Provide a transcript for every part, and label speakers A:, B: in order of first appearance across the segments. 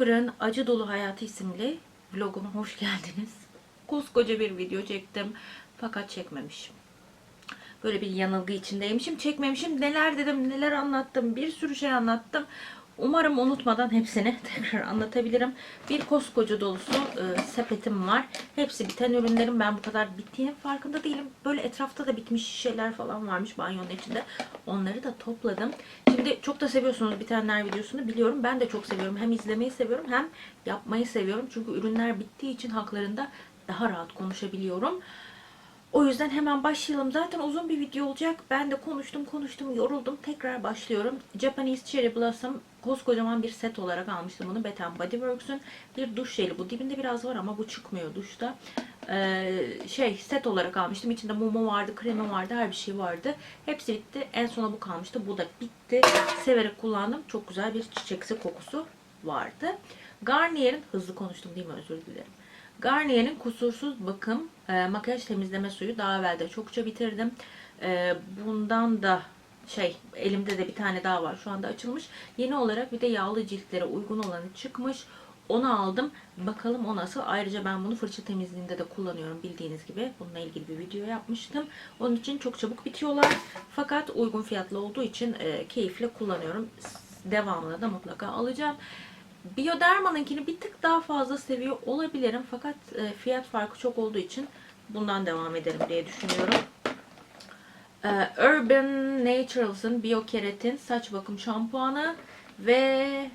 A: Vlogger'ın Acı Dolu Hayatı isimli vloguma hoş geldiniz. Koskoca bir video çektim fakat çekmemişim. Böyle bir yanılgı içindeymişim. Çekmemişim. Neler dedim, neler anlattım. Bir sürü şey anlattım. Umarım unutmadan hepsini tekrar anlatabilirim. Bir koskoca dolusu e, sepetim var. Hepsi biten ürünlerim. Ben bu kadar bittiğinin farkında değilim. Böyle etrafta da bitmiş şişeler falan varmış banyonun içinde. Onları da topladım. Şimdi çok da seviyorsunuz bitenler videosunu biliyorum. Ben de çok seviyorum. Hem izlemeyi seviyorum hem yapmayı seviyorum. Çünkü ürünler bittiği için haklarında daha rahat konuşabiliyorum. O yüzden hemen başlayalım. Zaten uzun bir video olacak. Ben de konuştum konuştum yoruldum. Tekrar başlıyorum. Japanese Cherry Blossom koskocaman bir set olarak almıştım bunu. Bath Body Works'ün bir duş jeli. Bu dibinde biraz var ama bu çıkmıyor duşta. Ee, şey set olarak almıştım. İçinde mumu vardı, kremi vardı, her bir şey vardı. Hepsi bitti. En sona bu kalmıştı. Bu da bitti. Severek kullandım. Çok güzel bir çiçeksi kokusu vardı. Garnier'in hızlı konuştum değil mi? Özür dilerim. Garnier'in kusursuz bakım e, makyaj temizleme suyu daha evvel de çokça bitirdim. E, bundan da şey elimde de bir tane daha var şu anda açılmış. Yeni olarak bir de yağlı ciltlere uygun olanı çıkmış. Onu aldım. Bakalım o nasıl. Ayrıca ben bunu fırça temizliğinde de kullanıyorum bildiğiniz gibi. Bununla ilgili bir video yapmıştım. Onun için çok çabuk bitiyorlar. Fakat uygun fiyatlı olduğu için e, keyifle kullanıyorum. Devamını da mutlaka alacağım. Bioderma'nınkini bir tık daha fazla seviyor olabilirim. Fakat e, fiyat farkı çok olduğu için bundan devam ederim diye düşünüyorum. E, Urban Naturals'ın Biokeratin saç bakım şampuanı ve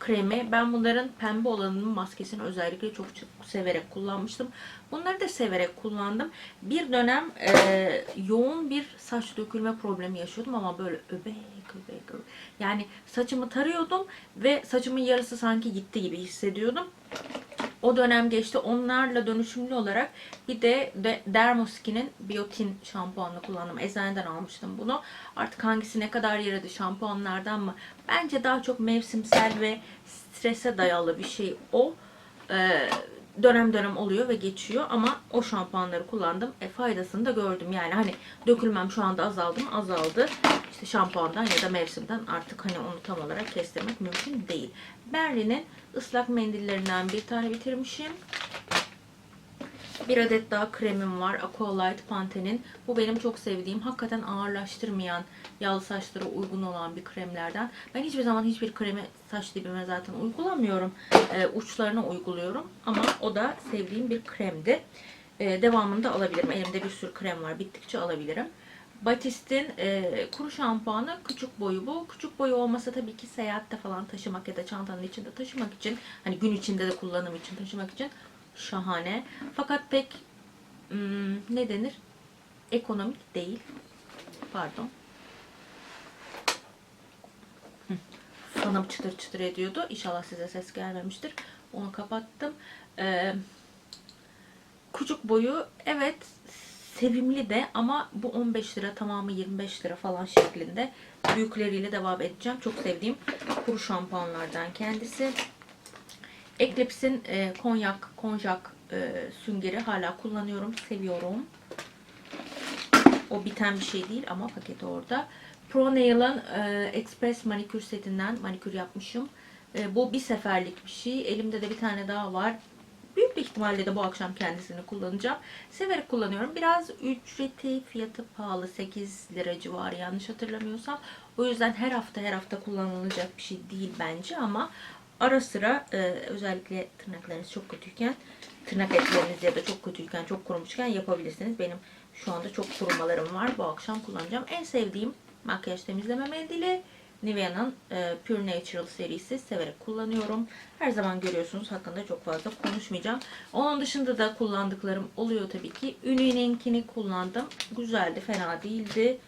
A: kremi. Ben bunların pembe olanının maskesini özellikle çok severek kullanmıştım. Bunları da severek kullandım. Bir dönem e, yoğun bir saç dökülme problemi yaşıyordum ama böyle öbek öbek öbek. Yani saçımı tarıyordum ve saçımın yarısı sanki gitti gibi hissediyordum. O dönem geçti. Onlarla dönüşümlü olarak bir de, de Dermoskin'in Biotin şampuanını kullandım. Eczaneden almıştım bunu. Artık hangisi ne kadar yaradı şampuanlardan mı? Bence daha çok mevsimsel ve strese dayalı bir şey o. Ee, dönem dönem oluyor ve geçiyor ama o şampuanları kullandım. E, faydasını da gördüm. Yani hani dökülmem şu anda azaldı mı? Azaldı. İşte şampuandan ya da mevsimden artık hani onu tam olarak kestirmek mümkün değil. Berlin'in ıslak mendillerinden bir tane bitirmişim. Bir adet daha kremim var. Aqualight Pantene'in. Bu benim çok sevdiğim, hakikaten ağırlaştırmayan, yağlı saçlara uygun olan bir kremlerden. Ben hiçbir zaman hiçbir kremi saç dibime zaten uygulamıyorum. Ee, uçlarına uyguluyorum. Ama o da sevdiğim bir kremdi. Ee, devamını da alabilirim. Elimde bir sürü krem var. Bittikçe alabilirim. Batist'in e, kuru şampuanı küçük boyu bu. Küçük boyu olmasa tabii ki seyahatte falan taşımak ya da çantanın içinde taşımak için hani gün içinde de kullanım için taşımak için şahane. Fakat pek hmm, ne denir? Ekonomik değil. Pardon. Fanım çıtır çıtır ediyordu. İnşallah size ses gelmemiştir. Onu kapattım. Ee, küçük boyu evet sevimli de ama bu 15 lira tamamı 25 lira falan şeklinde büyükleriyle devam edeceğim. Çok sevdiğim kuru şampuanlardan kendisi. Eclipse'in e, konyak, konjak e, süngeri hala kullanıyorum. Seviyorum. O biten bir şey değil ama paketi orada. Pro Nail'ın e, Express manikür setinden manikür yapmışım. E, bu bir seferlik bir şey. Elimde de bir tane daha var. Büyük bir ihtimalle de bu akşam kendisini kullanacağım. Severek kullanıyorum. Biraz ücreti, fiyatı pahalı. 8 lira civarı yanlış hatırlamıyorsam. O yüzden her hafta her hafta kullanılacak bir şey değil bence ama ara sıra e, özellikle tırnaklarınız çok kötüyken tırnak etleriniz ya da çok kötüyken çok kurumuşken yapabilirsiniz. Benim şu anda çok kurumalarım var. Bu akşam kullanacağım. En sevdiğim makyaj temizleme mendili Nivea'nın e, Pure Natural serisi severek kullanıyorum. Her zaman görüyorsunuz hakkında çok fazla konuşmayacağım. Onun dışında da kullandıklarım oluyor tabii ki. Uni'ninkini kullandım. Güzeldi, fena değildi.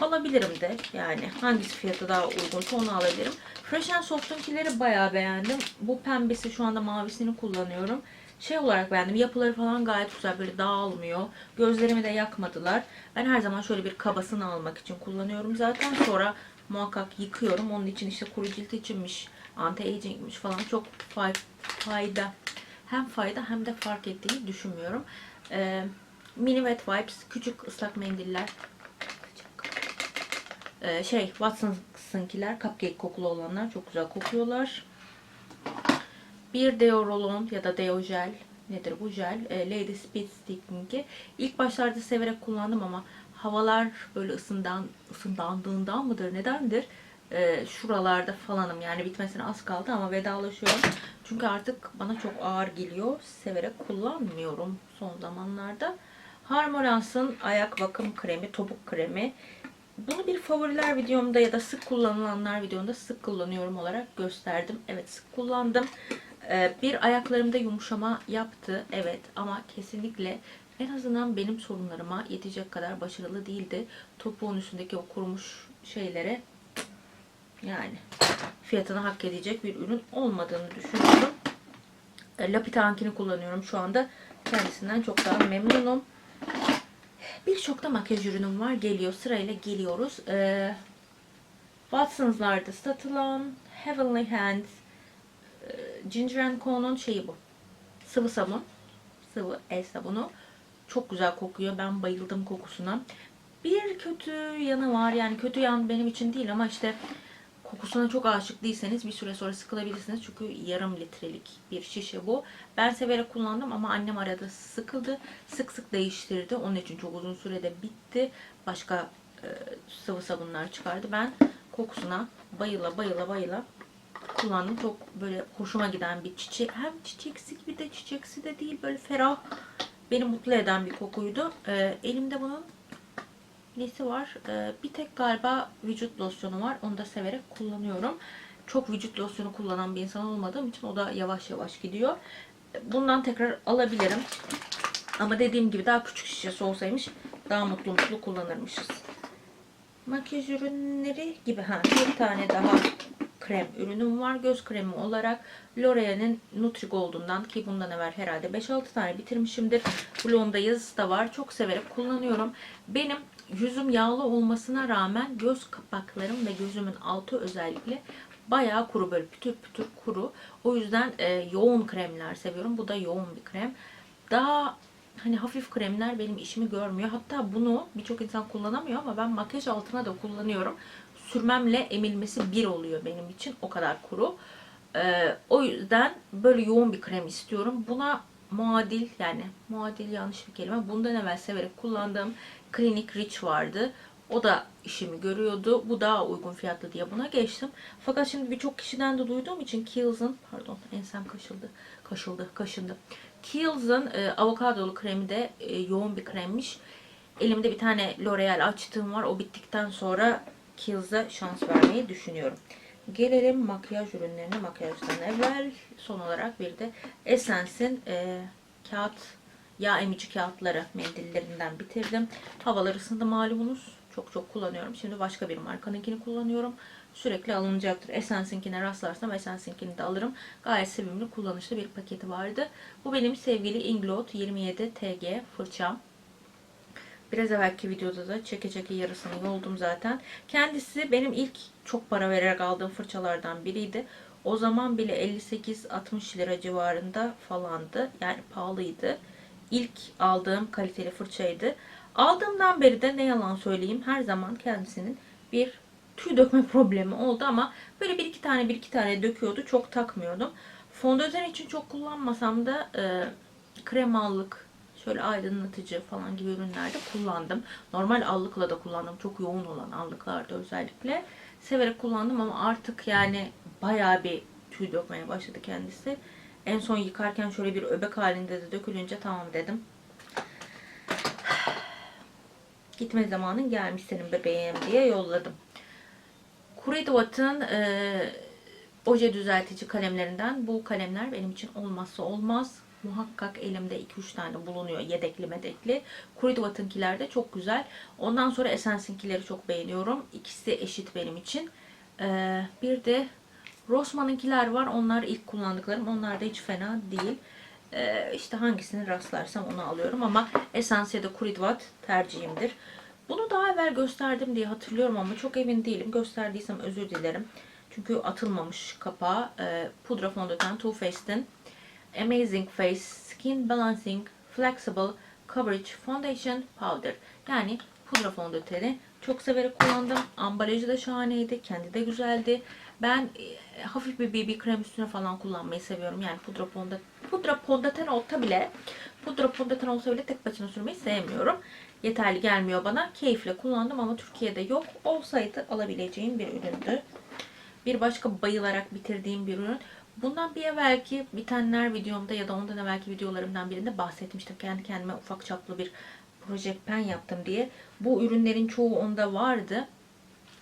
A: Alabilirim de yani hangisi fiyatı daha uygunsa onu alabilirim. Fresh Soft'unkileri bayağı beğendim. Bu pembesi şu anda mavisini kullanıyorum. Şey olarak beğendim. Yapıları falan gayet güzel. Böyle dağılmıyor. Gözlerimi de yakmadılar. Ben her zaman şöyle bir kabasını almak için kullanıyorum zaten. Sonra muhakkak yıkıyorum. Onun için işte kuru cilt içinmiş, anti-agingmiş falan çok fay fayda. Hem fayda hem de fark ettiğini düşünmüyorum. Ee, mini Wet Wipes, küçük ıslak mendiller. Ee, şey, Watson's'ınkiler, cupcake kokulu olanlar çok güzel kokuyorlar. Bir deo rolon ya da deo jel nedir bu jel? E, Lady Speed Sticking'i. İlk başlarda severek kullandım ama havalar böyle ısından, ısındandığından mıdır nedendir? E, şuralarda falanım yani bitmesine az kaldı ama vedalaşıyorum. Çünkü artık bana çok ağır geliyor. Severek kullanmıyorum son zamanlarda. Harmolans'ın ayak bakım kremi, topuk kremi. Bunu bir favoriler videomda ya da sık kullanılanlar videomda sık kullanıyorum olarak gösterdim. Evet sık kullandım. Ee, bir ayaklarımda yumuşama yaptı. Evet ama kesinlikle en azından benim sorunlarıma yetecek kadar başarılı değildi. Topuğun üstündeki o kurumuş şeylere yani fiyatını hak edecek bir ürün olmadığını düşünüyorum. E, Lapitankini kullanıyorum şu anda. Kendisinden çok daha memnunum. Birçok da makyaj ürünüm var. Geliyor. Sırayla geliyoruz. Ee, Watson's'larda satılan Heavenly Hands e, Ginger Co'nun şeyi bu. Sıvı sabun. Sıvı el sabunu. Çok güzel kokuyor. Ben bayıldım kokusuna. Bir kötü yanı var. Yani kötü yan benim için değil ama işte kokusuna çok aşık değilseniz bir süre sonra sıkılabilirsiniz. Çünkü yarım litrelik bir şişe bu. Ben severek kullandım ama annem arada sıkıldı. Sık sık değiştirdi. Onun için çok uzun sürede bitti. Başka e, sıvı sabunlar çıkardı. Ben kokusuna bayıla bayıla bayıla kullandım. Çok böyle hoşuma giden bir çiçek. Hem çiçeksi gibi de çiçeksi de değil. Böyle ferah. Beni mutlu eden bir kokuydu. E, elimde bunun nesi var? Ee, bir tek galiba vücut losyonu var. Onu da severek kullanıyorum. Çok vücut losyonu kullanan bir insan olmadığım için o da yavaş yavaş gidiyor. Bundan tekrar alabilirim. Ama dediğim gibi daha küçük şişesi olsaymış daha mutlu mutlu kullanırmışız. Makyaj ürünleri gibi. Ha, bir tane daha krem ürünüm var. Göz kremi olarak L'Oreal'in Nutrigold'undan ki bundan evvel herhalde 5-6 tane bitirmişimdir. Blonda yazısı da var. Çok severek kullanıyorum. Benim yüzüm yağlı olmasına rağmen göz kapaklarım ve gözümün altı özellikle bayağı kuru böyle pütür pütür kuru. O yüzden e, yoğun kremler seviyorum. Bu da yoğun bir krem. Daha hani hafif kremler benim işimi görmüyor. Hatta bunu birçok insan kullanamıyor ama ben makyaj altına da kullanıyorum. Sürmemle emilmesi bir oluyor benim için. O kadar kuru. Ee, o yüzden böyle yoğun bir krem istiyorum. Buna muadil yani muadil yanlış bir kelime. Bundan evvel severek kullandığım Clinic Rich vardı. O da işimi görüyordu. Bu daha uygun fiyatlı diye buna geçtim. Fakat şimdi birçok kişiden de duyduğum için Kiehl's'ın pardon ensem kaşıldı. Kaşıldı, kaşındı. Kiehl's'ın e, avokadolu kremi de e, yoğun bir kremmiş. Elimde bir tane L'Oreal açtığım var. O bittikten sonra Kiehl's'a şans vermeyi düşünüyorum. Gelelim makyaj ürünlerine. Makyajdan evvel son olarak bir de Essence'in e, kağıt yağ emici kağıtları mendillerinden bitirdim. Havalar ısındı malumunuz. Çok çok kullanıyorum. Şimdi başka bir markanınkini kullanıyorum. Sürekli alınacaktır. Essence'inkine rastlarsam Essence'inkini de alırım. Gayet sevimli kullanışlı bir paketi vardı. Bu benim sevgili Inglot 27 TG fırçam. Biraz evvelki videoda da çeke çeke yarısını yoldum zaten. Kendisi benim ilk çok para vererek aldığım fırçalardan biriydi. O zaman bile 58-60 lira civarında falandı. Yani pahalıydı. İlk aldığım kaliteli fırçaydı. Aldığımdan beri de ne yalan söyleyeyim her zaman kendisinin bir tüy dökme problemi oldu ama böyle bir iki tane bir iki tane döküyordu. Çok takmıyordum. Fondöten için çok kullanmasam da e, kremallık, şöyle aydınlatıcı falan gibi ürünlerde kullandım. Normal allıkla da kullandım. Çok yoğun olan allıklarda özellikle. Severek kullandım ama artık yani bayağı bir tüy dökmeye başladı kendisi. En son yıkarken şöyle bir öbek halinde de dökülünce tamam dedim. Gitme zamanın gelmiş senin bebeğim diye yolladım. Kuridovat'ın e, oje düzeltici kalemlerinden bu kalemler benim için olmazsa olmaz. Muhakkak elimde 2-3 tane bulunuyor yedekli medekli. Kuridovat'ınkiler de çok güzel. Ondan sonra Essence'inkileri çok beğeniyorum. İkisi eşit benim için. E, bir de Rossmann'ınkiler var. Onlar ilk kullandıklarım. Onlar da hiç fena değil. Ee, işte hangisini rastlarsam onu alıyorum ama Essence ya da Kuridvat tercihimdir. Bunu daha evvel gösterdim diye hatırlıyorum ama çok emin değilim. Gösterdiysem özür dilerim. Çünkü atılmamış kapağı. Ee, pudra fondöten Too Faced'in Amazing Face Skin Balancing Flexible Coverage Foundation Powder. Yani pudra fondöteni Çok severek kullandım. Ambalajı da şahaneydi. Kendi de güzeldi. Ben e, hafif bir BB krem üstüne falan kullanmayı seviyorum. Yani pudra fondöten, pudra fondöten olsa bile pudra fondöten olsa bile tek başına sürmeyi sevmiyorum. Yeterli gelmiyor bana. Keyifle kullandım ama Türkiye'de yok. Olsaydı alabileceğim bir üründü. Bir başka bayılarak bitirdiğim bir ürün. Bundan bir evvelki bitenler videomda ya da ondan evvelki videolarımdan birinde bahsetmiştim. Kendi kendime ufak çaplı bir proje pen yaptım diye. Bu ürünlerin çoğu onda vardı.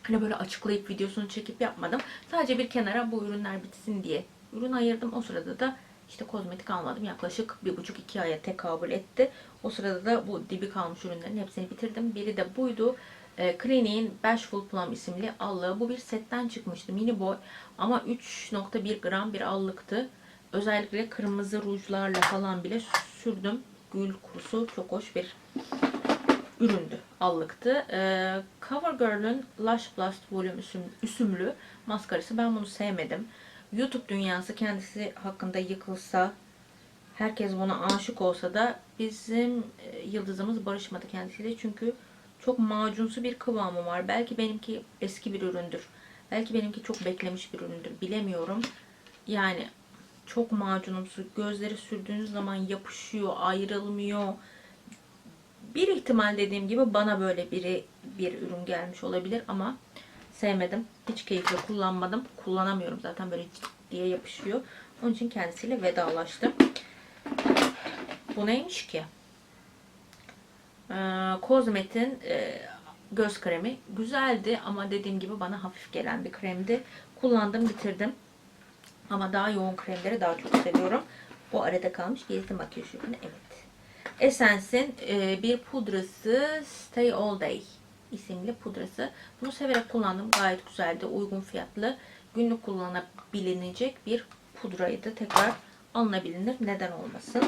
A: Hani böyle açıklayıp videosunu çekip yapmadım. Sadece bir kenara bu ürünler bitsin diye ürün ayırdım. O sırada da işte kozmetik almadım. Yaklaşık bir buçuk iki aya tekabül etti. O sırada da bu dibi kalmış ürünlerin hepsini bitirdim. Biri de buydu. E, Clinique'in Bashful Plum isimli allığı. Bu bir setten çıkmıştı. Mini boy ama 3.1 gram bir allıktı. Özellikle kırmızı rujlarla falan bile sürdüm. Gül kurusu çok hoş bir üründü. Allıktı. Ee, CoverGirl'ün Lush Blast Volume üsüm- üsümlü maskarası. Ben bunu sevmedim. YouTube dünyası kendisi hakkında yıkılsa, herkes buna aşık olsa da bizim e, yıldızımız barışmadı kendisiyle. Çünkü çok macunsu bir kıvamı var. Belki benimki eski bir üründür. Belki benimki çok beklemiş bir üründür. Bilemiyorum. Yani çok macunumsu. Gözleri sürdüğünüz zaman yapışıyor, ayrılmıyor. Bir ihtimal dediğim gibi bana böyle biri bir ürün gelmiş olabilir ama sevmedim. Hiç keyifle kullanmadım. Kullanamıyorum zaten böyle diye yapışıyor. Onun için kendisiyle vedalaştım. Bu neymiş ki? Ee, Kozmet'in e, göz kremi güzeldi ama dediğim gibi bana hafif gelen bir kremdi. Kullandım, bitirdim. Ama daha yoğun kremleri daha çok seviyorum. Bu arada kalmış gezdi makyaj ürünü. Evet. Essence'in e, bir pudrası Stay All Day isimli pudrası. Bunu severek kullandım. Gayet güzeldi. Uygun fiyatlı. Günlük kullanabilecek bir pudraydı. Tekrar alınabilir. Neden olmasın?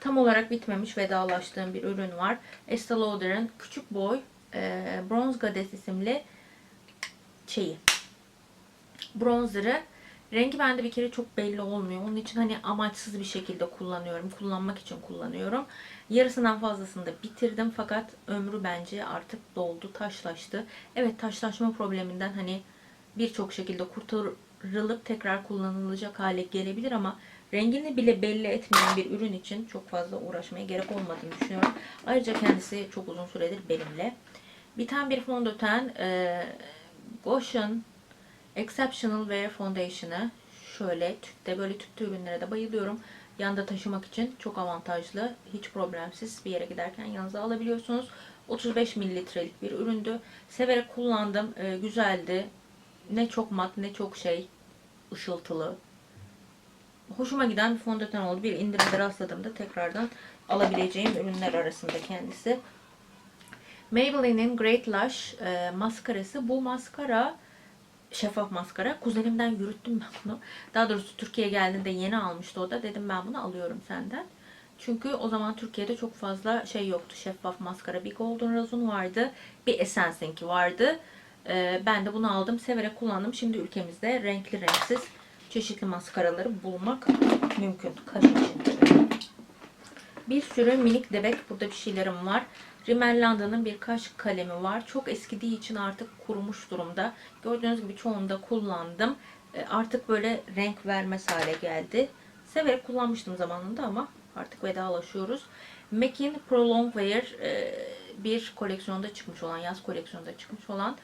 A: Tam olarak bitmemiş vedalaştığım bir ürün var. Estee Lauder'ın küçük boy e, Bronze Goddess isimli şeyi. Bronzer'ı Rengi bende bir kere çok belli olmuyor. Onun için hani amaçsız bir şekilde kullanıyorum. Kullanmak için kullanıyorum. Yarısından fazlasını da bitirdim fakat ömrü bence artık doldu, taşlaştı. Evet taşlaşma probleminden hani birçok şekilde kurtarılıp tekrar kullanılacak hale gelebilir ama rengini bile belli etmeyen bir ürün için çok fazla uğraşmaya gerek olmadığını düşünüyorum. Ayrıca kendisi çok uzun süredir benimle. Biten bir fondöten e, Goshen Exceptional Wear Foundation'ı şöyle tüpte böyle tüpte ürünlere de bayılıyorum. Yanında taşımak için çok avantajlı. Hiç problemsiz bir yere giderken yanınıza alabiliyorsunuz. 35 mililitrelik bir üründü. Severek kullandım. Ee, güzeldi. Ne çok mat ne çok şey ışıltılı. Hoşuma giden bir fondöten oldu. Bir indirimde rastladığımda tekrardan alabileceğim ürünler arasında kendisi. Maybelline'in Great Lash e, maskarası. Bu maskara şeffaf maskara. Kuzenimden yürüttüm ben bunu. Daha doğrusu Türkiye'ye geldiğinde yeni almıştı o da. Dedim ben bunu alıyorum senden. Çünkü o zaman Türkiye'de çok fazla şey yoktu. Şeffaf maskara. Bir Golden Rose'un vardı. Bir Essence'inki vardı. Ee, ben de bunu aldım. Severek kullandım. Şimdi ülkemizde renkli renksiz çeşitli maskaraları bulmak mümkün. Kaş için. Bir sürü minik debek burada bir şeylerim var. Rimmel London'ın bir kalemi var. Çok eskidiği için artık kurumuş durumda. Gördüğünüz gibi çoğunda kullandım. E, Artık böyle renk vermez hale geldi. Severek kullanmıştım zamanında ama artık vedalaşıyoruz. MAC'in Prolong Wear e, bir koleksiyonda çıkmış olan, yaz koleksiyonda çıkmış olan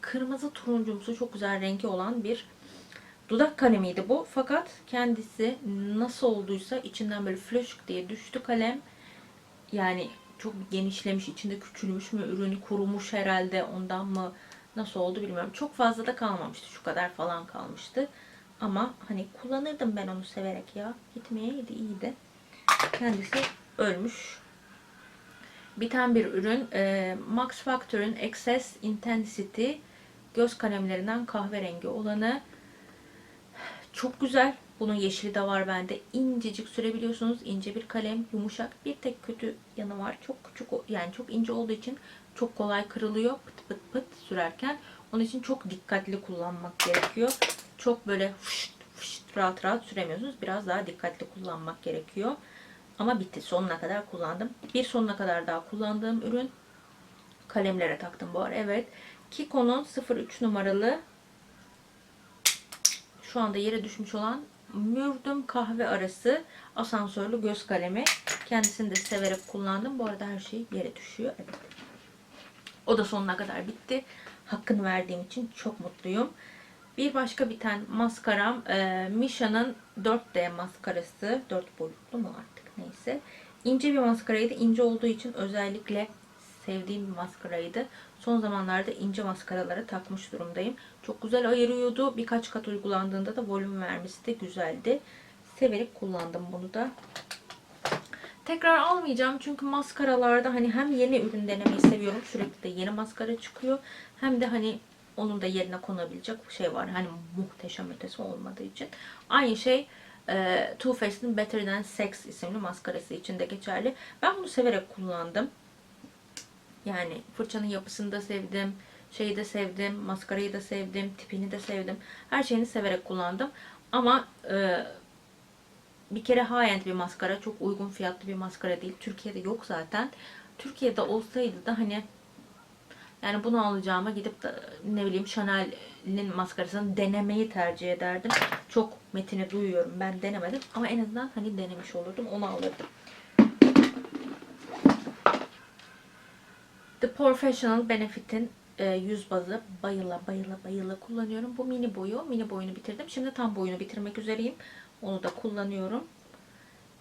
A: kırmızı turuncumsu çok güzel rengi olan bir dudak kalemiydi bu. Fakat kendisi nasıl olduysa içinden böyle flash diye düştü kalem. Yani çok genişlemiş, içinde küçülmüş mü, ürünü kurumuş herhalde ondan mı nasıl oldu bilmiyorum. Çok fazla da kalmamıştı. Şu kadar falan kalmıştı. Ama hani kullanırdım ben onu severek ya. Gitmeyeydi iyiydi. Kendisi ölmüş. Biten bir ürün. e, Max Factor'ın Excess Intensity göz kalemlerinden kahverengi olanı. Çok güzel. Bunun yeşili de var bende. İncecik sürebiliyorsunuz. İnce bir kalem, yumuşak. Bir tek kötü yanı var. Çok küçük yani çok ince olduğu için çok kolay kırılıyor pıt pıt pıt sürerken. Onun için çok dikkatli kullanmak gerekiyor. Çok böyle fışt fışt rahat rahat süremiyorsunuz. Biraz daha dikkatli kullanmak gerekiyor. Ama bitti. Sonuna kadar kullandım. Bir sonuna kadar daha kullandığım ürün kalemlere taktım bu ara. Evet. Kiko'nun 03 numaralı şu anda yere düşmüş olan mürdüm kahve arası asansörlü göz kalemi. Kendisini de severek kullandım. Bu arada her şey yere düşüyor. Evet. O da sonuna kadar bitti. Hakkını verdiğim için çok mutluyum. Bir başka biten maskaram e, Misha'nın 4D maskarası. 4 boyutlu mu artık neyse. İnce bir maskaraydı. İnce olduğu için özellikle sevdiğim bir maskaraydı. Son zamanlarda ince maskaralara takmış durumdayım. Çok güzel ayırıyordu. Birkaç kat uygulandığında da volüm vermesi de güzeldi. Severek kullandım bunu da. Tekrar almayacağım çünkü maskaralarda hani hem yeni ürün denemeyi seviyorum. Sürekli de yeni maskara çıkıyor. Hem de hani onun da yerine konabilecek şey var. Hani muhteşem ötesi olmadığı için. Aynı şey e, Too Faced'in Better Than Sex isimli maskarası için de geçerli. Ben bunu severek kullandım. Yani fırçanın yapısını da sevdim. Şeyi de sevdim. Maskarayı da sevdim. Tipini de sevdim. Her şeyini severek kullandım. Ama e, bir kere high-end bir maskara. Çok uygun fiyatlı bir maskara değil. Türkiye'de yok zaten. Türkiye'de olsaydı da hani yani bunu alacağıma gidip de ne bileyim Chanel'in maskarasını denemeyi tercih ederdim. Çok metini duyuyorum. Ben denemedim ama en azından hani denemiş olurdum. Onu alırdım. The Professional Benefit'in e, yüz bazı bayıla bayıla bayıla kullanıyorum. Bu mini boyu. Mini boyunu bitirdim. Şimdi tam boyunu bitirmek üzereyim. Onu da kullanıyorum.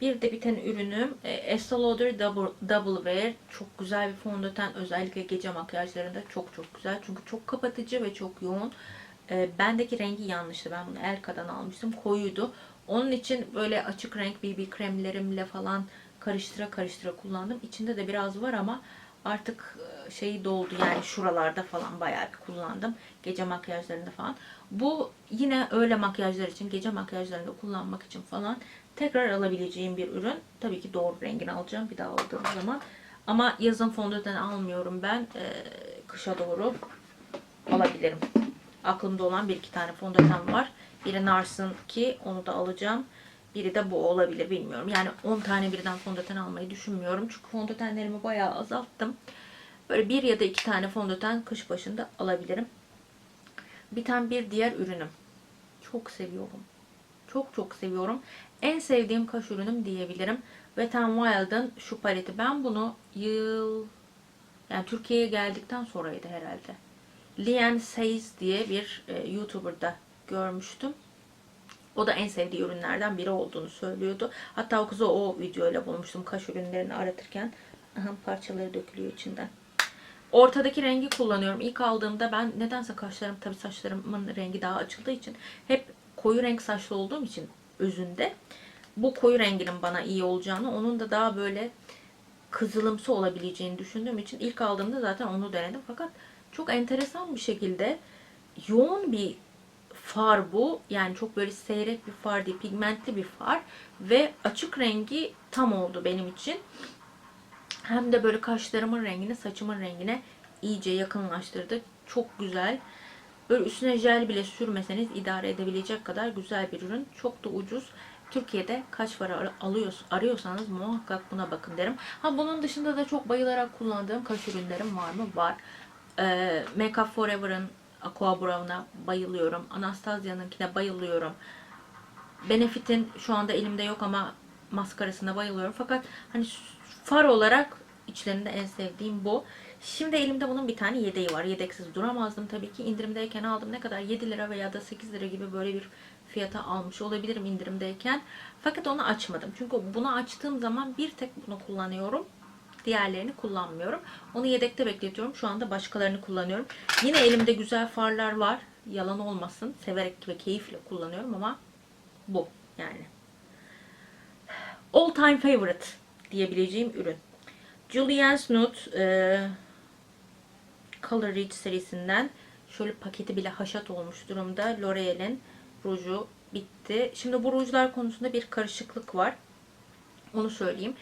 A: Bir de biten ürünüm e, Estee Lauder Double, Double Wear. Çok güzel bir fondöten. Özellikle gece makyajlarında çok çok güzel. Çünkü çok kapatıcı ve çok yoğun. E, bendeki rengi yanlıştı. Ben bunu Elka'dan almıştım. Koyuydu. Onun için böyle açık renk BB kremlerimle falan karıştıra karıştıra kullandım. İçinde de biraz var ama artık e, şeyi doldu yani şuralarda falan bayağı bir kullandım. Gece makyajlarında falan. Bu yine öyle makyajlar için, gece makyajlarında kullanmak için falan tekrar alabileceğim bir ürün. Tabii ki doğru rengini alacağım bir daha aldığım zaman. Ama yazın fondöten almıyorum ben. Ee, kışa doğru alabilirim. Aklımda olan bir iki tane fondöten var. Biri Nars'ın ki onu da alacağım. Biri de bu olabilir bilmiyorum. Yani 10 tane birden fondöten almayı düşünmüyorum. Çünkü fondötenlerimi bayağı azalttım. Böyle bir ya da iki tane fondöten kış başında alabilirim. Biten bir diğer ürünüm. Çok seviyorum. Çok çok seviyorum. En sevdiğim kaş ürünüm diyebilirim. Wet n Wild'ın şu paleti. Ben bunu yıl yani Türkiye'ye geldikten sonraydı herhalde. Lian Says diye bir e, YouTuber'da görmüştüm. O da en sevdiği ürünlerden biri olduğunu söylüyordu. Hatta o kızı o videoyla bulmuştum kaş ürünlerini aratırken. Parçaları dökülüyor içinden. Ortadaki rengi kullanıyorum. İlk aldığımda ben nedense kaşlarım tabii saçlarımın rengi daha açıldığı için hep koyu renk saçlı olduğum için özünde bu koyu renginin bana iyi olacağını, onun da daha böyle kızılımsı olabileceğini düşündüğüm için ilk aldığımda zaten onu denedim. Fakat çok enteresan bir şekilde yoğun bir far bu. Yani çok böyle seyrek bir far değil, pigmentli bir far ve açık rengi tam oldu benim için. Hem de böyle kaşlarımın rengini saçımın rengine iyice yakınlaştırdı. Çok güzel. Böyle üstüne jel bile sürmeseniz idare edebilecek kadar güzel bir ürün. Çok da ucuz. Türkiye'de kaç para alıyorsun, arıyorsanız muhakkak buna bakın derim. Ha bunun dışında da çok bayılarak kullandığım kaş ürünlerim var mı? Var. Ee, Make Up Forever'ın Aqua Brown'a bayılıyorum. Anastasia'nınkine bayılıyorum. Benefit'in şu anda elimde yok ama maskarasına bayılıyorum. Fakat hani far olarak içlerinde en sevdiğim bu. Şimdi elimde bunun bir tane yedeği var. Yedeksiz duramazdım tabii ki. İndirimdeyken aldım. Ne kadar 7 lira veya da 8 lira gibi böyle bir fiyata almış olabilirim indirimdeyken. Fakat onu açmadım. Çünkü bunu açtığım zaman bir tek bunu kullanıyorum. Diğerlerini kullanmıyorum. Onu yedekte bekletiyorum. Şu anda başkalarını kullanıyorum. Yine elimde güzel farlar var. Yalan olmasın. Severek ve keyifle kullanıyorum ama bu yani. All time favorite diyebileceğim ürün. Julien's Nude e, Color Rich serisinden şöyle paketi bile haşat olmuş durumda. L'Oreal'in ruju bitti. Şimdi bu rujlar konusunda bir karışıklık var. Onu söyleyeyim.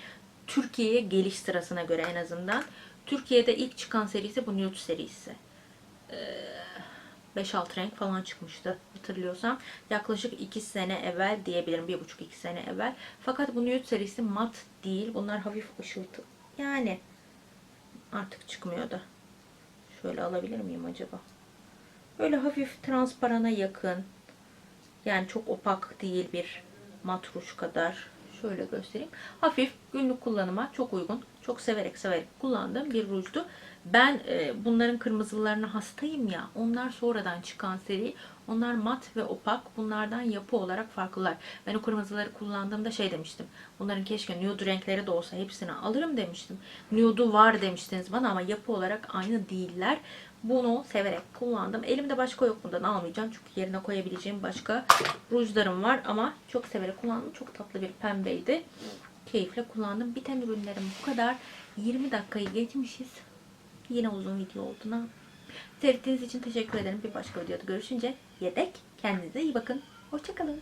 A: Türkiye'ye geliş sırasına göre en azından. Türkiye'de ilk çıkan serisi bu Nude serisi. Ee, 5-6 renk falan çıkmıştı hatırlıyorsam. Yaklaşık 2 sene evvel diyebilirim. 1,5-2 sene evvel. Fakat bu Nude serisi mat değil. Bunlar hafif ışıltı. Yani artık çıkmıyordu. Şöyle alabilir miyim acaba? Böyle hafif transparana yakın. Yani çok opak değil bir mat ruj kadar. Şöyle göstereyim. Hafif günlük kullanıma çok uygun. Çok severek severek kullandığım bir rujdu. Ben e, bunların kırmızılarına hastayım ya. Onlar sonradan çıkan seri. Onlar mat ve opak. Bunlardan yapı olarak farklılar. Ben o kırmızıları kullandığımda şey demiştim. Bunların keşke nude renkleri de olsa hepsini alırım demiştim. Nude'u var demiştiniz bana ama yapı olarak aynı değiller. Bunu severek kullandım. Elimde başka yok bundan almayacağım. Çünkü yerine koyabileceğim başka rujlarım var. Ama çok severek kullandım. Çok tatlı bir pembeydi. Keyifle kullandım. Biten ürünlerim bu kadar. 20 dakikayı geçmişiz. Yine uzun video oldu. Ne? Seyrettiğiniz için teşekkür ederim. Bir başka videoda görüşünce yedek. Kendinize iyi bakın. Hoşçakalın.